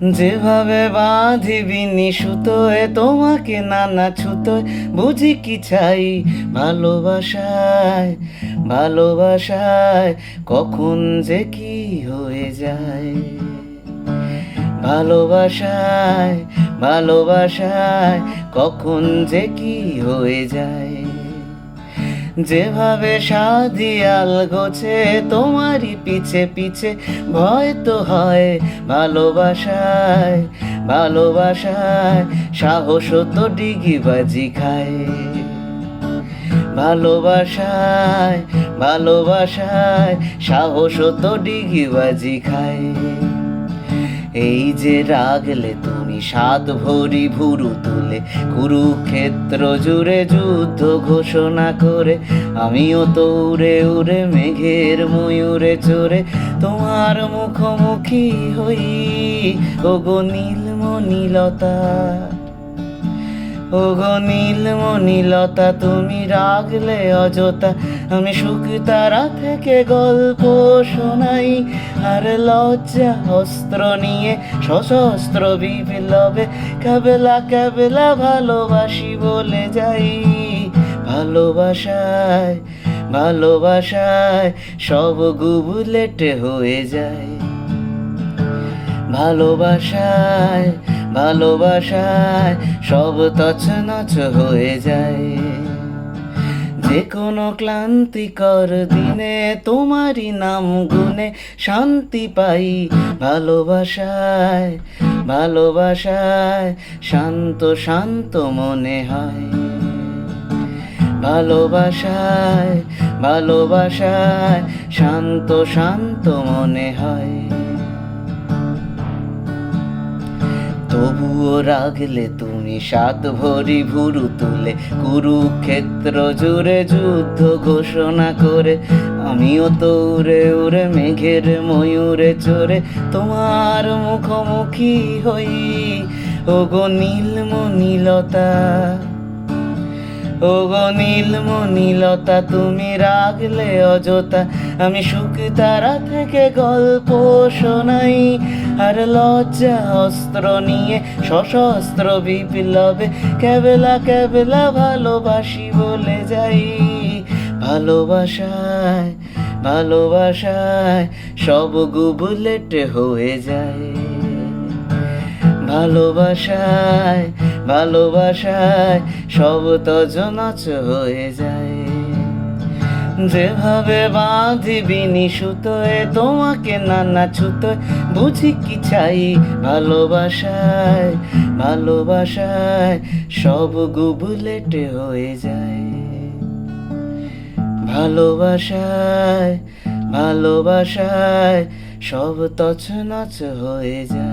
যেভাবে বাঁধিবিনি সুতোয় তোমাকে নানা ছুতোয়, বুঝি কি চাই? ভালোবাসায় ভালোবাসায়, কখন যে কি হয়ে যায়? ভালোবাসায় ভালোবাসায়, কখন যে কি হয়ে যায়? যেভাবে সাদিয়াল গোছে, তোমারই পিছে পিছে ভয় তো হয় ভালোবাসায় ভালোবাসায়, সাহস তো ডিগিবাজি খায়। ভালোবাসায় ভালোবাসায়, সাহস তো ডিগিবাজি খায়। এই যে রাগলে তুমি সাত ভরি ভুরু তুলে, কুরুক্ষেত্র জুড়ে যুদ্ধ ঘোষণা করে, আমিও তো উড়ে উড়ে মেঘের ময়ূরে চড়ে, তোমার মুখোমুখি হই ওগো নীলমণিলতা। ওগো নীলমণিলতা তুমি রাগলে অযথা। আমি সুখ তারা থেকে গল্প শোনাই, আর লজ্জা অস্ত্র নিয়ে সশস্ত্র বিপ্লবে কেবলা কেবলা ভালোবাসি বলে যাই। ভালোবাসায় ভালোবাসায় সব গুবুলেট হয়ে যায়। ভালোবাসায় ভালোবাসায় সব তছনছ হয়ে যায়। যে কোনো ক্লান্তিকর দিনে তোমারই নাম গুনে শান্তি পাই। ভালোবাসায় ভালোবাসায় শান্ত শান্ত মনে হয়। ভালোবাসায় ভালোবাসায় শান্ত শান্ত মনে হয়। তবুও রাগলে তুমি সাত ভরি ভুরু তুলে কুরুক্ষেত্র জুড়ে যুদ্ধ ঘোষণা করে। আমিও তো উড়ে উড়ে মেঘের ময়ূরে চড়ে তোমার মুখোমুখি হই। ওগো নীলমণিলতা ওগো নীলমণিলতা, তুমি রাগলে অযথা। আমি সুখ তারা থেকে গল্প শোনাই। আর লজ্জা অস্ত্র নিয়ে সশস্ত্র বিপ্লবে কেবলা কেবলা ভালোবাসি বলে যাই। ভালোবাসায় ভালোবাসায় সব গুবুলেট হয়ে যায়। ভালোবাসায় ভালোবাসায় সব তজনচ হয়ে যায়। যেভাবে বাঁধিবিনি সুতোয় তোমাকে নানা ছুতোয় বুঝি কি চাই ভালোবাসায় ভালোবাসায় সব গুবুলেট হয়ে যায়। ভালোবাসায় ভালোবাসায় সব তছনছ হয়ে যায়।